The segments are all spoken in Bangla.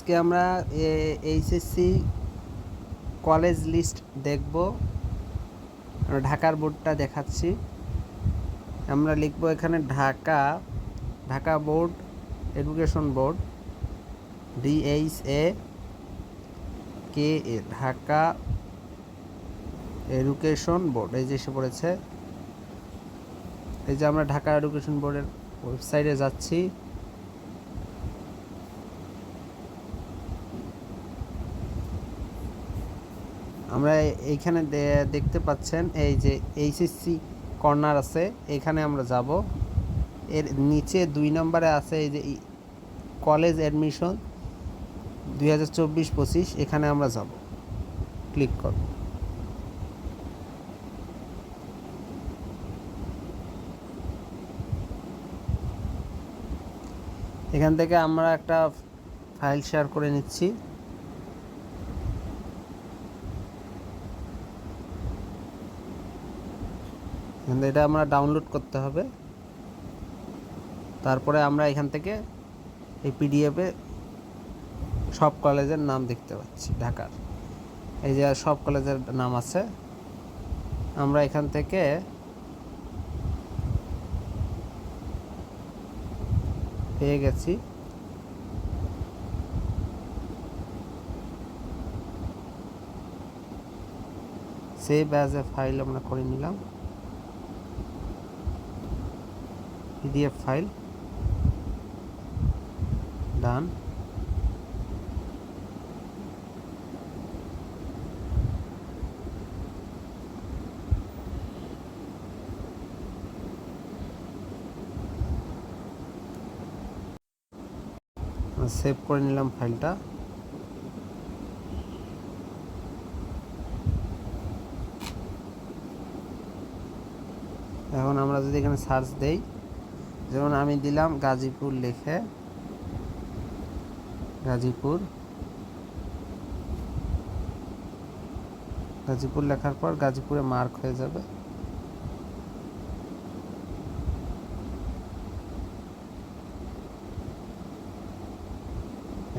আজকে আমরা এইচএসসি কলেজ লিস্ট দেখব। ঢাকার বোর্ডটা দেখাচ্ছি। আমরা লিখব এখানে Dhaka Dhaka board education board D H A K A Dhaka education board এই যে এসে পড়েছে। এই যে আমরা ঢাকা এডুকেশন বোর্ডের ওয়েবসাইটে যাচ্ছি। আমরা এইখানে দেখতে পাচ্ছেন এই যে এইচএসসি কর্নার আছে, এখানে আমরা যাব। এর নিচে দুই নম্বরে আছে এই যে কলেজ অ্যাডমিশন দুই হাজার চব্বিশ পঁচিশ, এখানে আমরা যাব। ক্লিক করব। এখান থেকে আমরা একটা ফাইল শেয়ার করে নিচ্ছি। কিন্তু এটা আমরা ডাউনলোড করতে হবে। তারপরে আমরা এখান থেকে এই পিডিএফে সব কলেজের নাম দেখতে পাচ্ছি, ঢাকার। এই যে সব কলেজের নাম আছে। আমরা এখান থেকে পেয়ে গেছি। সেভ অ্যাজ এ ফাইল আমরা করে নিলাম। PDF file. ডান। সেভ করে নিলাম ফাইলটা। এখন আমরা যদি এখানে সার্চ দেই যেমন আমি দিলাম গাজীপুর লিখে। গাজীপুর। গাজীপুর লেখার পর গাজীপুরে মার্ক হয়ে যাবে।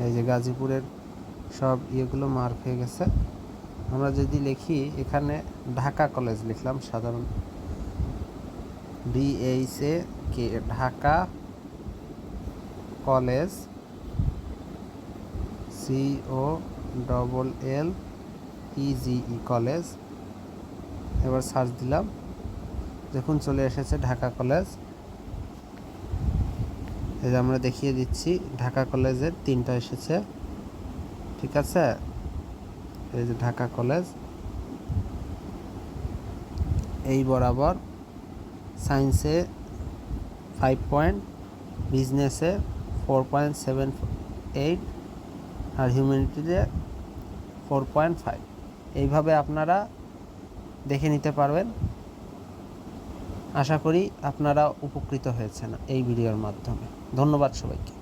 এই যে গাজীপুরের সব ইয়েগুলো মার্ক হয়ে গেছে। আমরা যদি লিখি, এখানে ঢাকা কলেজ লিখলাম সাধারণ। D H A K? Dhaka college C O double L E G E college. এবার সার্চ দিলাম। দেখুন চলে এসেছে ঢাকা কলেজ। এই যে আমরা দেখিয়ে দিচ্ছি, ঢাকা কলেজের তিনটা এসেছে। ঠিক আছে? এই যে ঢাকা কলেজ। এই বরাবর সায়েন্সে ফাইভ পয়েন্ট বিজনেসে ফোর পয়েন্ট সেভেন এইট আর হিউম্যানিটিতে ফোর পয়েন্ট ফাইভ এইভাবে আপনারা দেখে নিতে পারবেন। আশা করি আপনারা উপকৃত হয়েছেন এই ভিডিওর মাধ্যমে। ধন্যবাদ সবাইকে।